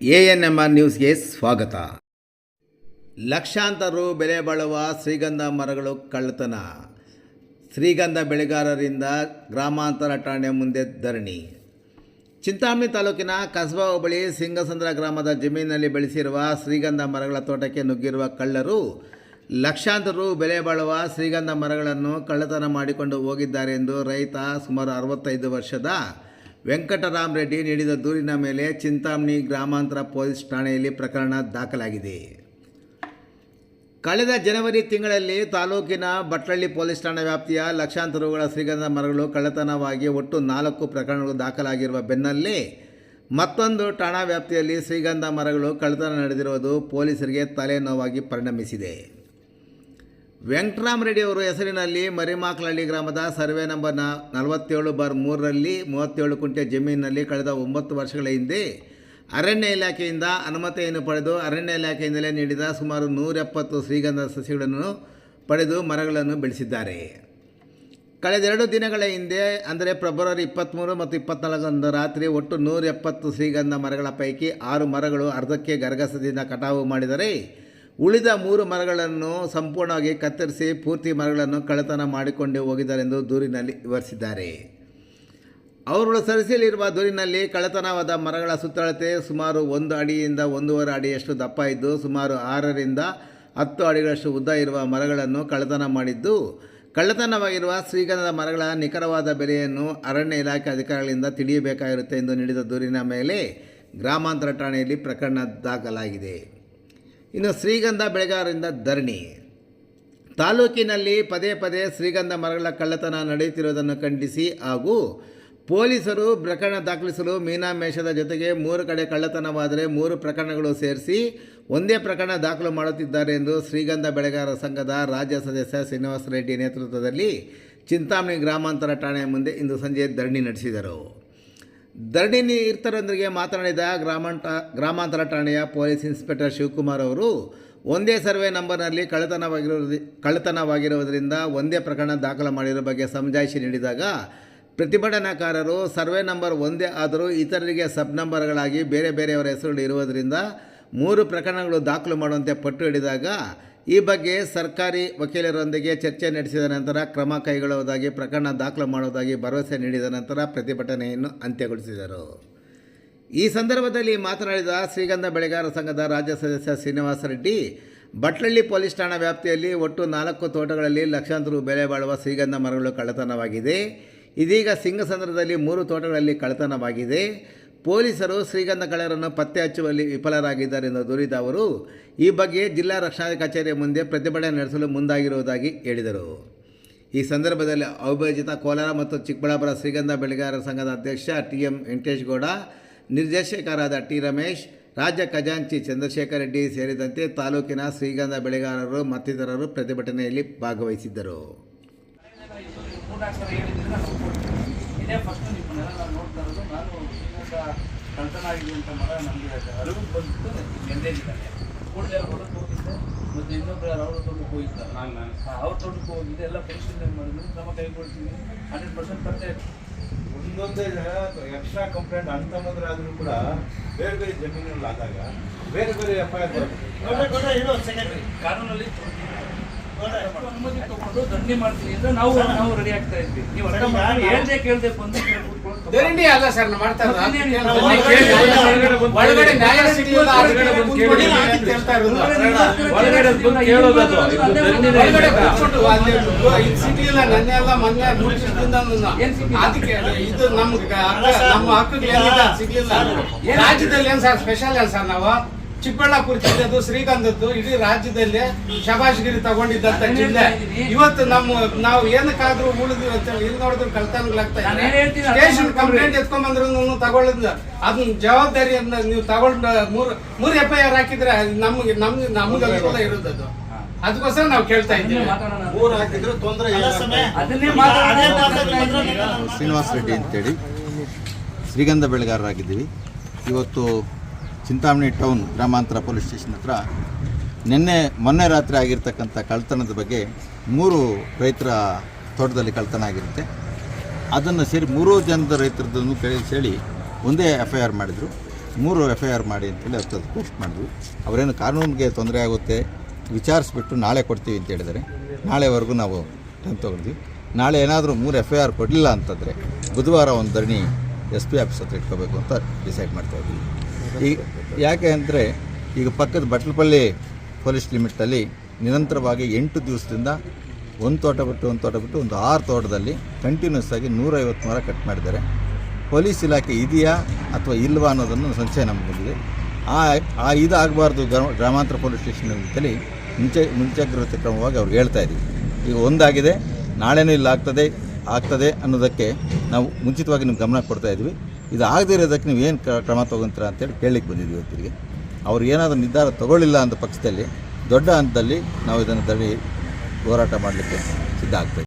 A N M R ನ್ಯೂಸ್ಗೆ ಸ್ವಾಗತ. ಲಕ್ಷಾಂತರ ರು ಬೆಲೆ ಬಾಳುವ ಶ್ರೀಗಂಧ ಮರಗಳು ಕಳ್ಳತನ. ಶ್ರೀಗಂಧ ಬೆಳೆಗಾರರಿಂದ ಗ್ರಾಮಾಂತರ ಠಾಣೆ ಮುಂದೆ ಧರಣಿ. ಚಿಂತಾಮಣಿ ತಾಲೂಕಿನ ಕಸಬಾ ಹೋಬಳಿ ಸಿಂಗಸಂದ್ರ ಗ್ರಾಮದ ಜಮೀನಿನಲ್ಲಿ ಬೆಳೆಸಿರುವ ಶ್ರೀಗಂಧ ಮರಗಳ ತೋಟಕ್ಕೆ ನುಗ್ಗಿರುವ ಕಳ್ಳರು. ಲಕ್ಷಾಂತರ ರು ಬೆಲೆ ಬಾಳುವ ಶ್ರೀಗಂಧ ಮರಗಳನ್ನು ಕಳ್ಳತನ ಮಾಡಿಕೊಂಡು ಹೋಗಿದ್ದಾರೆ ಎಂದು ರೈತ ಸುಮಾರು ಅರವತ್ತೈದು ವರ್ಷದ ವೆಂಕಟರಾಮ್ ರೆಡ್ಡಿ ನೀಡಿದ ದೂರಿನ ಮೇಲೆ ಚಿಂತಾಮಣಿ ಗ್ರಾಮಾಂತರ ಪೊಲೀಸ್ ಠಾಣೆಯಲ್ಲಿ ಪ್ರಕರಣ ದಾಖಲಾಗಿದೆ. ಕಳೆದ ಜನವರಿ ತಿಂಗಳಲ್ಲಿ ತಾಲೂಕಿನ ಭಟ್ರಳ್ಳಿ ಪೊಲೀಸ್ ಠಾಣಾ ವ್ಯಾಪ್ತಿಯ ಲಕ್ಷಾಂತರ ಶ್ರೀಗಂಧ ಮರಗಳು ಕಳ್ಳತನವಾಗಿ ಒಟ್ಟು ನಾಲ್ಕು ಪ್ರಕರಣಗಳು ದಾಖಲಾಗಿರುವ ಬೆನ್ನಲ್ಲೇ ಮತ್ತೊಂದು ಠಾಣಾ ವ್ಯಾಪ್ತಿಯಲ್ಲಿ ಶ್ರೀಗಂಧ ಮರಗಳು ಕಳ್ಳತನ ನಡೆದಿರುವುದು ಪೊಲೀಸರಿಗೆ ತಲೆನೋವಾಗಿ ಪರಿಣಮಿಸಿದೆ. ವೆಂಕಟರಾಮ್ ರೆಡ್ಡಿ ಅವರ ಹೆಸರಿನಲ್ಲಿ ಮರಿಮಾಕ್ಲಹಳ್ಳಿ ಗ್ರಾಮದ ಸರ್ವೆ ನಂಬರ್ನ ನಲವತ್ತೇಳು ಬಾರ್ ಮೂರರಲ್ಲಿ ಮೂವತ್ತೇಳು ಕುಂಟೆ ಜಮೀನಿನಲ್ಲಿ ಕಳೆದ ಒಂಬತ್ತು ವರ್ಷಗಳ ಹಿಂದೆ ಅರಣ್ಯ ಇಲಾಖೆಯಿಂದ ಅನುಮತಿಯನ್ನು ಪಡೆದು ಅರಣ್ಯ ಇಲಾಖೆಯಿಂದಲೇ ನೀಡಿದ ಸುಮಾರು ನೂರೆಪ್ಪತ್ತು ಶ್ರೀಗಂಧ ಸಸಿಗಳನ್ನು ಪಡೆದು ಮರಗಳನ್ನು ಬೆಳೆಸಿದ್ದಾರೆ. ಕಳೆದೆರಡು ದಿನಗಳ ಹಿಂದೆ, ಅಂದರೆ ಫೆಬ್ರವರಿ ಇಪ್ಪತ್ತ್ಮೂರು ಮತ್ತು ಇಪ್ಪತ್ನಾಲ್ಕರಂದು ರಾತ್ರಿ ಒಟ್ಟು ನೂರ ಎಪ್ಪತ್ತು ಶ್ರೀಗಂಧ ಮರಗಳ ಪೈಕಿ ಆರು ಮರಗಳು ಅರ್ಧಕ್ಕೆ ಗರಗಸದಿಂದ ಕಟಾವು ಮಾಡಿದರೆ ಉಳಿದ ಮೂರು ಮರಗಳನ್ನು ಸಂಪೂರ್ಣವಾಗಿ ಕತ್ತರಿಸಿ ಪೂರ್ತಿ ಮರಗಳನ್ನು ಕಳ್ಳತನ ಮಾಡಿಕೊಂಡು ಹೋಗಿದ್ದಾರೆಂದು ದೂರಿನಲ್ಲಿ ವಿವರಿಸಿದ್ದಾರೆ. ಅವರು ಸರಿಸಲಿರುವ ದೂರಿನಲ್ಲಿ ಕಳ್ಳತನವಾದ ಮರಗಳ ಸುತ್ತಳತೆ ಸುಮಾರು ಒಂದು ಅಡಿಯಿಂದ ಒಂದೂವರೆ ಅಡಿಯಷ್ಟು ದಪ್ಪ ಇದ್ದು, ಸುಮಾರು ಆರರಿಂದ ಹತ್ತು ಅಡಿಗಳಷ್ಟು ಉದ್ದ ಇರುವ ಮರಗಳನ್ನು ಕಳ್ಳತನ ಮಾಡಿದ್ದು, ಕಳ್ಳತನವಾಗಿರುವ ಶ್ರೀಗಂಧದ ಮರಗಳ ನಿಖರವಾದ ಬೆಲೆಯನ್ನು ಅರಣ್ಯ ಇಲಾಖೆ ಅಧಿಕಾರಿಗಳಿಂದ ತಿಳಿಯಬೇಕಾಗಿರುತ್ತೆ ಎಂದು ನೀಡಿದ ದೂರಿನ ಮೇಲೆ ಗ್ರಾಮಾಂತರ ಠಾಣೆಯಲ್ಲಿ ಪ್ರಕರಣ ದಾಖಲಾಗಿದೆ. ಇನ್ನು ಶ್ರೀಗಂಧ ಬೆಳೆಗಾರರಿಂದ ಧರಣಿ. ತಾಲೂಕಿನಲ್ಲಿ ಪದೇ ಪದೇ ಶ್ರೀಗಂಧ ಮರಗಳ ಕಳ್ಳತನ ನಡೆಯುತ್ತಿರುವುದನ್ನು ಖಂಡಿಸಿ ಹಾಗೂ ಪೊಲೀಸರು ಪ್ರಕರಣ ದಾಖಲಿಸಲು ಮೀನಾಮೇಷದ ಜೊತೆಗೆ ಮೂರು ಕಡೆ ಕಳ್ಳತನವಾದರೆ ಮೂರು ಪ್ರಕರಣಗಳು ಸೇರಿಸಿ ಒಂದೇ ಪ್ರಕರಣ ದಾಖಲು ಮಾಡುತ್ತಿದ್ದಾರೆ ಎಂದು ಶ್ರೀಗಂಧ ಬೆಳೆಗಾರ ಸಂಘದ ರಾಜ್ಯ ಸದಸ್ಯ ಶ್ರೀನಿವಾಸ ರೆಡ್ಡಿ ನೇತೃತ್ವದಲ್ಲಿ ಚಿಂತಾಮಣಿ ಗ್ರಾಮಾಂತರ ಠಾಣೆಯ ಮುಂದೆ ಇಂದು ಸಂಜೆ ಧರಣಿ ನಡೆಸಿದರು. ಧರಣಿ ಇರ್ತರೊಂದಿಗೆ ಮಾತನಾಡಿದ ಗ್ರಾಮಾಂತ ಗ್ರಾಮಾಂತರ ಠಾಣೆಯ ಪೊಲೀಸ್ ಇನ್ಸ್ಪೆಕ್ಟರ್ ಶಿವಕುಮಾರ್ ಅವರು, ಒಂದೇ ಸರ್ವೆ ನಂಬರ್ನಲ್ಲಿ ಕಳ್ಳತನವಾಗಿರೋದ್ರಿ ಕಳ್ಳತನವಾಗಿರುವುದರಿಂದ ಒಂದೇ ಪ್ರಕರಣ ದಾಖಲು ಮಾಡಿರೋ ಬಗ್ಗೆ ಸಮಜಾಯಿಷಿ ನೀಡಿದಾಗ, ಪ್ರತಿಭಟನಾಕಾರರು ಸರ್ವೆ ನಂಬರ್ ಒಂದೇ ಆದರೂ ಇತರರಿಗೆ ಸಬ್ ನಂಬರ್ಗಳಾಗಿ ಬೇರೆ ಬೇರೆಯವರ ಹೆಸರುಗಳು ಇರುವುದರಿಂದ ಮೂರು ಪ್ರಕರಣಗಳು ದಾಖಲು ಮಾಡುವಂತೆ ಪಟ್ಟು ಹಿಡಿದಾಗ ಈ ಬಗ್ಗೆ ಸರ್ಕಾರಿ ವಕೀಲರೊಂದಿಗೆ ಚರ್ಚೆ ನಡೆಸಿದ ನಂತರ ಕ್ರಮ ಕೈಗೊಳ್ಳುವುದಾಗಿ ಪ್ರಕರಣ ದಾಖಲು ಮಾಡುವುದಾಗಿ ಭರವಸೆ ನೀಡಿದ ನಂತರ ಪ್ರತಿಭಟನೆಯನ್ನು ಅಂತ್ಯಗೊಳಿಸಿದರು. ಈ ಸಂದರ್ಭದಲ್ಲಿ ಮಾತನಾಡಿದ ಶ್ರೀಗಂಧ ಬೆಳೆಗಾರರ ಸಂಘದ ರಾಜ್ಯ ಸದಸ್ಯ ಶ್ರೀನಿವಾಸ ರೆಡ್ಡಿ, ಬಟ್ಲಳ್ಳಿ ಪೊಲೀಸ್ ಠಾಣಾ ವ್ಯಾಪ್ತಿಯಲ್ಲಿ ಒಟ್ಟು ನಾಲ್ಕು ತೋಟಗಳಲ್ಲಿ ಲಕ್ಷಾಂತರ ಬೆಲೆ ಬಾಳುವ ಶ್ರೀಗಂಧ ಮರಗಳು ಕಳ್ಳತನವಾಗಿದೆ. ಇದೀಗ ಸಿಂಗಸಂದ್ರದಲ್ಲಿ ಮೂರು ತೋಟಗಳಲ್ಲಿ ಕಳ್ಳತನವಾಗಿದೆ. ಪೊಲೀಸರು ಶ್ರೀಗಂಧ ಕಳೆಯರನ್ನು ಪತ್ತೆ ಹಚ್ಚುವಲ್ಲಿ ವಿಫಲರಾಗಿದ್ದಾರೆ ಎಂದು ದೂರಿದ ಅವರು, ಈ ಬಗ್ಗೆ ಜಿಲ್ಲಾ ರಕ್ಷಣಾ ಕಚೇರಿಯ ಮುಂದೆ ಪ್ರತಿಭಟನೆ ನಡೆಸಲು ಮುಂದಾಗಿರುವುದಾಗಿ ಹೇಳಿದರು. ಈ ಸಂದರ್ಭದಲ್ಲಿ ಅವಿಭಜಿತ ಕೋಲಾರ ಮತ್ತು ಚಿಕ್ಕಬಳ್ಳಾಪುರ ಶ್ರೀಗಂಧ ಬೆಳೆಗಾರರ ಸಂಘದ ಅಧ್ಯಕ್ಷ ಟಿ ಎಂ ವೆಂಕಟೇಶ್ಗೌಡ ನಿರ್ದೇಶಕರಾದ ಟಿ ರಮೇಶ್, ರಾಜ್ಯ ಖಜಾಂಚಿ ಚಂದ್ರಶೇಖರ್ ರೆಡ್ಡಿ ಸೇರಿದಂತೆ ತಾಲೂಕಿನ ಶ್ರೀಗಂಧ ಬೆಳೆಗಾರರು ಮತ್ತಿತರರು ಪ್ರತಿಭಟನೆಯಲ್ಲಿ ಭಾಗವಹಿಸಿದ್ದರು ಮೂರ್ನಾಲ್ಕು ಸಲ ಹೇಳಿದ್ರೆ ನಾನು ಒಪ್ಕೊಡ್ತೀನಿ ಇದೇ ಫಸ್ಟ್ ನಿಮ್ಮನ್ನೆಲ್ಲ ನಾನು ನೋಡ್ತಾ ಇರೋದು ಆಗಿದೆ ಅಂತ ಮರ ನಮಗೆ ಅರಿವು ಬಂದ್ಬಿಟ್ಟು ನೆಂದೇಲಿದ್ದಾನೆ ಕೂಡಲೇ ಹೊರಗೆ ಹೋಗಿದ್ದೆ. ಮತ್ತು ಇನ್ನೊಬ್ಬರು ಯಾರು ಅವ್ರ ತೋಟಕ್ಕೆ ಹೋಗಿದ್ದಾರೆ. ನಾನು ನಾನು. ಅವ್ರ ತೋಟಕ್ಕೆ ಹೋಗಿದ್ದೆ. ಎಲ್ಲ ಪರಿಶೀಲನೆ ಮಾಡಿದ್ರು ಕ್ರಮ ಕೈಗೊಳ್ತೀನಿ ಹಂಡ್ರೆಡ್ ಪರ್ಸೆಂಟ್ ಪತ್ತೆ ಒಂದೊಂದೇ ಎಕ್ಸ್ಟ್ರಾ ಕಂಪ್ಲೇಂಟ್ ಅಂತಂದ್ರಾದ್ರೂ ಕೂಡ ಬೇರೆ ಬೇರೆ ಜಮೀನಲ್ಲಿ ಆದಾಗ ಬೇರೆ ಬೇರೆ ಎಫ್ ಐ ಆರ್ ಕಾನೂನಲ್ಲಿ ಅನುಮತಿ ತಗೊಂಡು ದಂಡಿ ಮಾಡ್ತೀವಿ ಅಂದ್ರೆ ನಾವು ನಾವು ರೆಡಿ ಆಗ್ತಾ ಇದ್ವಿ ನೀವು ಅರ್ಥ ಮಾಡ್ಕೊಂಡು ಹೇಳ್ದೆ ಕೇಳ್ದೆ ಬಂದು ಈ ಕಡೆ ಧರಣಿ ಅಲ್ಲ ಸರ್ ಮಾಡ್ತಾ ಇರೋದು. ಒಳಗಡೆ ನ್ಯಾಯ ಸಿಗ್ಲಿಲ್ಲ, ಹೊರಗಡೆ ಬಂದು ಕೇಳಿ ಅಂತ ಹೇಳ್ತಾ ಇರೋದು. ಒಳಗಡೆ ಬಂದು ಕೇಳೋದು ಅದು. ಇದು ದಂಡಿನೇ ಇಲ್ಲ. ಒಳಗಡೆ ಕೂತ್ಕೊಂಡು ಅಲ್ಲಿ ಇದು ಸಿಗ್ಲಿಲ್ಲ ನೆನ್ನೆ ಎಲ್ಲ ಮೊನ್ನೆ ಮೂರು ದಿವಸದಿಂದ ನಾನು- ಅದಕ್ಕೆ ಇದು ನಮ್ಗೆ ನಮ್ಮ ಹಕ್ಕುಗಳು ಏನಿದೆ ಸಿಗ್ಲಿಲ್ಲ ರಾಜ್ಯದಲ್ಲಿ ಏನ್ ಸರ್ ಸ್ಪೆಷಲ್ ಏನ್ ಸರ್ ನಾವು ಚಿಕ್ಕಬಳ್ಳಾಪುರ ಜಿಲ್ಲೆದು ಶ್ರೀಗಂಧದ್ದು ಇಡೀ ರಾಜ್ಯದಲ್ಲಿ ಶಬಾಷ್ಗಿರಿ ತಗೊಂಡಿದ್ದಂತ ಜಿಲ್ಲೆ. ಇವತ್ತು ನಮ್ಮ ನಾವು ಏನಕ್ಕಾದ್ರೂ ಉಳಿದು ಅಂತ ಹೇಳಿ ಇಲ್ಲಿ ನೋಡಿದ್ರು ಕಳ್ತನಗಳಾಗ್ತಾ ಸ್ಟೇಷನ್ ಕಂಪ್ಲೇಂಟ್ ಎತ್ಕೊಂಡ್ ಬಂದ್ರು ತಗೊಳ್ಳೋದು ಅದನ್ನ ಜವಾಬ್ದಾರಿಯನ್ನ ನೀವು ತಗೊಂಡ ಮೂರ್ ಮೂರ್ ಎಫ್ ಐ ಆರ್ ಹಾಕಿದ್ರೆ ನಮ್ಗೆ ನಮ್ಗೆ ನಮ್ಗ ಅನುಕೂಲ ಇರೋದು ಅದು. ಅದಕ್ಕೋಸ್ಕರ ನಾವು ಕೇಳ್ತಾ ಇದ್ದೀವಿ. ಮೂರ್ ಹಾಕಿದ್ರು ತೊಂದರೆ ಶ್ರೀನಿವಾಸ ರೆಡ್ಡಿ ಅಂತೇಳಿ. ಶ್ರೀಗಂಧ ಬೆಳೆಗಾರರಾಗಿದ್ದೀವಿ. ಇವತ್ತು ಚಿಂತಾಮಣಿ ಟೌನ್ ಗ್ರಾಮಾಂತರ ಪೊಲೀಸ್ ಸ್ಟೇಷನ್ ಹತ್ರ ನಿನ್ನೆ ಮೊನ್ನೆ ರಾತ್ರಿ ಆಗಿರ್ತಕ್ಕಂಥ ಕಳ್ತನದ ಬಗ್ಗೆ ಮೂರು ರೈತರ ತೋಟದಲ್ಲಿ ಕಳ್ತನ ಆಗಿರುತ್ತೆ. ಅದನ್ನು ಸೇರಿ ಮೂರೂ ಜನದ ರೈತರದನ್ನು ಹೇಳಿ ಒಂದೇ ಎಫ್ ಐ ಆರ್ ಮಾಡಿದರು. ಮೂರು ಎಫ್ ಐ ಆರ್ ಮಾಡಿ ಅಂತೇಳಿ ಅದು ಪೋಸ್ಟ್ ಮಾಡಿದ್ರು. ಅವರೇನು ಕಾನೂನಿಗೆ ತೊಂದರೆ ಆಗುತ್ತೆ ವಿಚಾರಿಸ್ಬಿಟ್ಟು ನಾಳೆ ಕೊಡ್ತೀವಿ ಅಂತ ಹೇಳಿದರೆ ನಾಳೆವರೆಗೂ ನಾವು ಟೈಮ್ ತೊಗೊಂಡ್ವಿ ನಾಳೆ ಏನಾದರೂ ಮೂರು ಎಫ್ ಐ ಆರ್ ಕೊಡಲಿಲ್ಲ ಅಂತಂದರೆ ಬುಧವಾರ ಒಂದು ಧರಣಿ ಎಸ್ ಪಿ ಆಫೀಸ್ ಹತ್ರ ಇಟ್ಕೋಬೇಕು ಅಂತ ಡಿಸೈಡ್ ಮಾಡ್ತಾ ಇದ್ವಿ ಈಗ ಯಾಕೆ ಅಂದರೆ ಈಗ ಪಕ್ಕದ ಬಟ್ಲಪಲ್ಲಿ ಪೊಲೀಸ್ ಲಿಮಿಟಲ್ಲಿ ನಿರಂತರವಾಗಿ ಎಂಟು ದಿವಸದಿಂದ ಒಂದು ತೋಟ ಬಿಟ್ಟು ಒಂದು ತೋಟ ಬಿಟ್ಟು ಒಂದು ಆರು ತೋಟದಲ್ಲಿ ಕಂಟಿನ್ಯೂಸ್ ಆಗಿ ನೂರೈವತ್ತು ಮರ ಕಟ್ ಮಾಡಿದ್ದಾರೆ. ಪೊಲೀಸ್ ಇಲಾಖೆ ಇದೆಯಾ ಅಥವಾ ಇಲ್ವಾ ಅನ್ನೋದನ್ನು ಸಂಶಯ ನಮಗೆ ಬಂದಿದೆ. ಆ ಆ ಇದಾಗಬಾರ್ದು ಗ್ರಾಮಾಂತರ ಪೊಲೀಸ್ ಸ್ಟೇಷನ್ ಅಂತೇಳಿ ಮುಂಚೆ ಮುಂಜಾಗ್ರತೆ ಕ್ರಮವಾಗಿ ಅವ್ರು ಹೇಳ್ತಾ ಇದ್ದೀವಿ ಈಗ ಒಂದಾಗಿದೆ, ನಾಳೆನೂ ಇಲ್ಲ ಆಗ್ತದೆ ಆಗ್ತದೆ ಅನ್ನೋದಕ್ಕೆ ನಾವು ಮುಂಚಿತವಾಗಿ ನಿಮ್ಗೆ ಗಮನ ಕೊಡ್ತಾ ಇದ್ವಿ. ಇದು ಆಗದೇ ಇರೋದಕ್ಕೆ ನೀವು ಏನು ಕ್ರಮ ತೊಗೊಂತೀರ ಅಂತೇಳಿ ಕೇಳಲಿಕ್ಕೆ ಬಂದಿದ್ದೀವಿ ಇವತ್ತಿಗೆ. ಅವರು ಏನಾದರೂ ನಿರ್ಧಾರ ತಗೊಳ್ಳಿಲ್ಲ ಅಂತ ಪಕ್ಷದಲ್ಲಿ, ದೊಡ್ಡ ಹಂತದಲ್ಲಿ ನಾವು ಇದನ್ನು ದಡಿ ಹೋರಾಟ ಮಾಡಲಿಕ್ಕೆ ಸಿದ್ಧ ಆಗ್ತದೆ